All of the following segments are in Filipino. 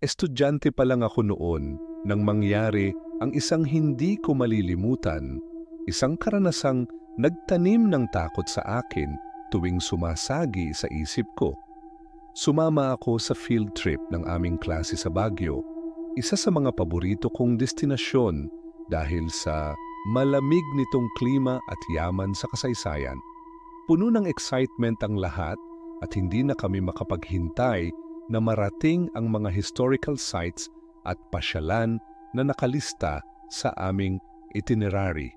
Estudyante pa lang ako noon nang mangyari ang isang hindi ko malilimutan, isang karanasang nagtanim ng takot sa akin tuwing sumasagi sa isip ko. Sumama ako sa field trip ng aming klase sa Baguio, isa sa mga paborito kong destinasyon dahil sa malamig nitong klima at yaman sa kasaysayan. Puno ng excitement ang lahat at hindi na kami makapaghintay na marating ang mga historical sites at pasyalan na nakalista sa aming itinerary.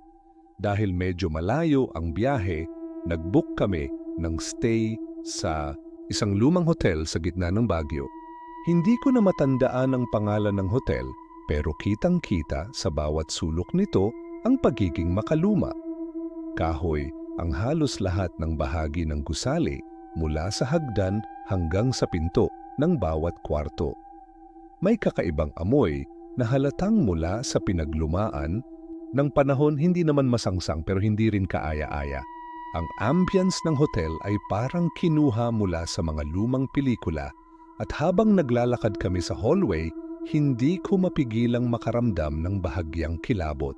Dahil medyo malayo ang biyahe, nag-book kami ng stay sa isang lumang hotel sa gitna ng Baguio. Hindi ko na matandaan ang pangalan ng hotel pero kitang-kita sa bawat sulok nito ang pagiging makaluma. Kahoy ang halos lahat ng bahagi ng gusali mula sa hagdan hanggang sa pinto ng bawat kwarto. May kakaibang amoy na halatang mula sa pinaglumaan ng panahon hindi naman masangsang pero hindi rin kaaya-aya. Ang ambience ng hotel ay parang kinuha mula sa mga lumang pelikula at habang naglalakad kami sa hallway, hindi ko mapigilang makaramdam ng bahagyang kilabot.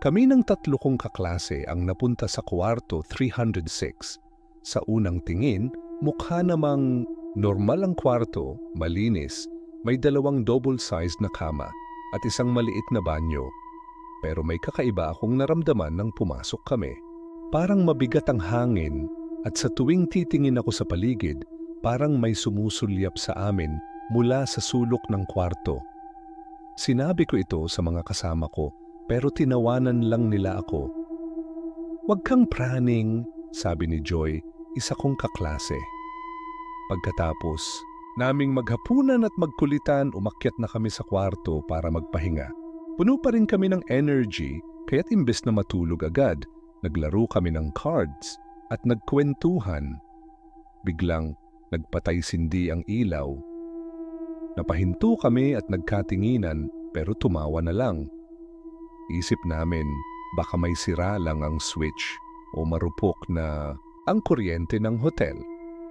Kami ng tatlo kong kaklase ang napunta sa kwarto 306. Sa unang tingin, mukha namang Normal ang kwarto, malinis, may dalawang double-sized na kama at isang maliit na banyo. Pero may kakaiba akong naramdaman nang pumasok kami. Parang mabigat ang hangin at sa tuwing titingin ako sa paligid, parang may sumusulyap sa amin mula sa sulok ng kwarto. Sinabi ko ito sa mga kasama ko pero tinawanan lang nila ako. Huwag kang praning, sabi ni Joy, isa kong kaklase. Pagkatapos, naming maghapunan at magkulitan, umakyat na kami sa kwarto para magpahinga. Puno pa rin kami ng energy, kaya't imbes na matulog agad, naglaro kami ng cards at nagkwentuhan. Biglang nagpatay sindi ang ilaw. Napahinto kami at nagkatinginan pero tumawa na lang. Isip namin baka may sira lang ang switch o marupok na ang kuryente ng hotel.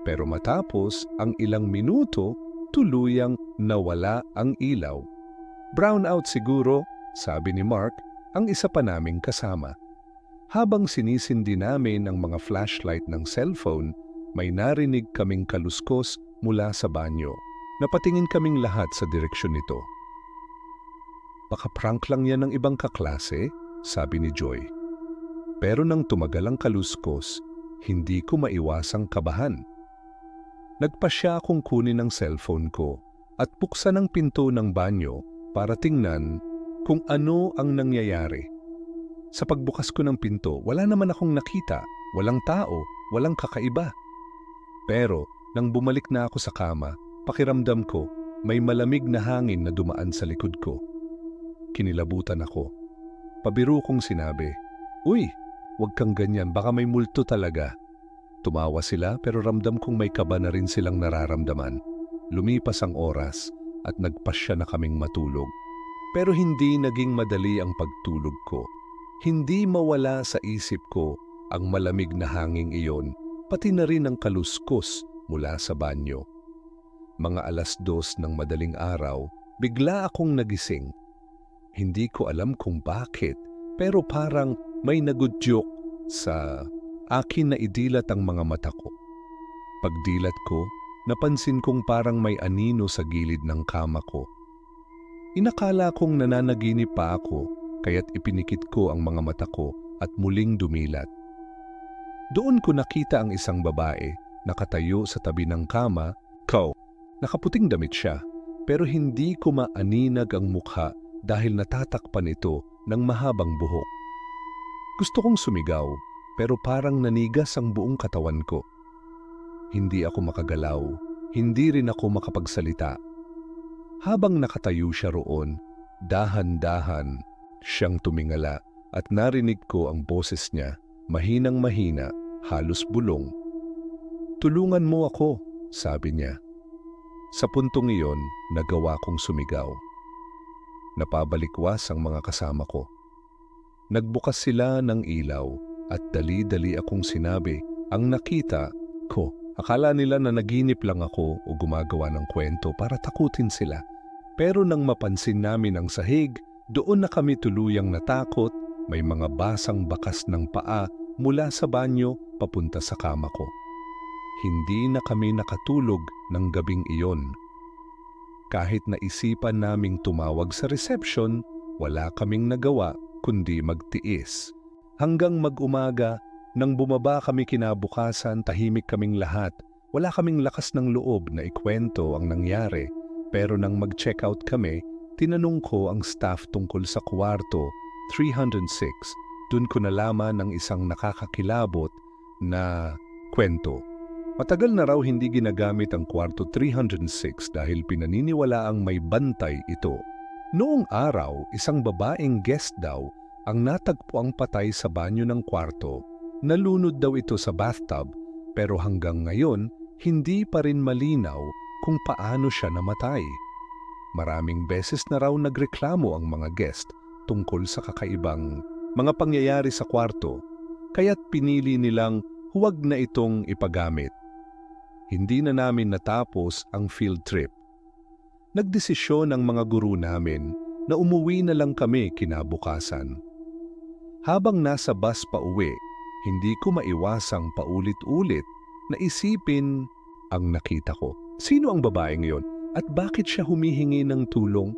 Pero matapos ang ilang minuto, tuluyang nawala ang ilaw. Brownout siguro, sabi ni Mark, ang isa pa naming kasama. Habang sinisindi namin ang mga flashlight ng cellphone, may narinig kaming kaluskos mula sa banyo. Napatingin kaming lahat sa direksyon nito. Baka prank lang yan ng ibang kaklase, sabi ni Joy. Pero nang tumagal ang kaluskos, hindi ko maiwasang kabahan. Nagpa siya akong kunin ang cellphone ko at buksan ang pinto ng banyo para tingnan kung ano ang nangyayari. Sa pagbukas ko ng pinto, wala naman akong nakita, walang tao, walang kakaiba. Pero nang bumalik na ako sa kama, pakiramdam ko may malamig na hangin na dumaan sa likod ko. Kinilabutan ako. Pabiro kong sinabi, Uy, huwag kang ganyan, baka may multo talaga. Tumawa sila pero ramdam kong may kaba na rin silang nararamdaman. Lumipas ang oras at nagpasya na kaming matulog. Pero hindi naging madali ang pagtulog ko. Hindi mawala sa isip ko ang malamig na hanging iyon, pati na rin ang kaluskos mula sa banyo. Mga alas dos ng madaling araw, bigla akong nagising. Hindi ko alam kung bakit, pero parang may nagudyok sa akin na idilat ang mga mata ko. Pagdilat ko, napansin kong parang may anino sa gilid ng kama ko. Inakala kong nananaginip pa ako, kaya't ipinikit ko ang mga mata ko at muling dumilat. Doon ko nakita ang isang babae, nakatayo sa tabi ng kama, Kau. Nakaputing damit siya, pero hindi ko maaninag ang mukha dahil natatakpan ito ng mahabang buhok. Gusto kong sumigaw pero parang nanigas ang buong katawan ko. Hindi ako makagalaw, hindi rin ako makapagsalita. Habang nakatayo siya roon, dahan-dahan siyang tumingala at narinig ko ang boses niya, mahinang mahina, halos bulong. Tulungan mo ako, sabi niya. Sa puntong iyon, nagawa kong sumigaw. Napabalikwas ang mga kasama ko. Nagbukas sila ng ilaw at dali-dali akong sinabi ang nakita ko Akala nila na naginip lang ako o gumagawa ng kwento para takutin sila. Pero nang mapansin namin ang sahig, doon na kami tuluyang natakot, may mga basang bakas ng paa mula sa banyo papunta sa kama ko. Hindi na kami nakatulog ng gabing iyon. Kahit naisipan naming tumawag sa reception, wala kaming nagawa kundi magtiis. Hanggang mag-umaga, nang bumaba kami kinabukasan, tahimik kaming lahat. Wala kaming lakas ng loob na ikwento ang nangyari. Pero nang mag-check out kami, tinanong ko ang staff tungkol sa kwarto 306. Doon ko nalaman ng isang nakakakilabot na kwento. Matagal na raw hindi ginagamit ang kwarto 306 dahil pinaniniwala ang may bantay ito. Noong araw, isang babaeng guest daw ang natagpo ang patay sa banyo ng kwarto. Nalunod daw ito sa bathtub pero hanggang ngayon hindi pa rin malinaw kung paano siya namatay. Maraming beses na raw nagreklamo ang mga guest tungkol sa kakaibang mga pangyayari sa kwarto kaya't pinili nilang huwag na itong ipagamit. Hindi na namin natapos ang field trip. Nagdesisyon ang mga guru namin na umuwi na lang kami kinabukasan. Habang nasa bus pa uwi, hindi ko maiwasang paulit-ulit na isipin ang nakita ko. Sino ang babaeng yon at bakit siya humihingi ng tulong?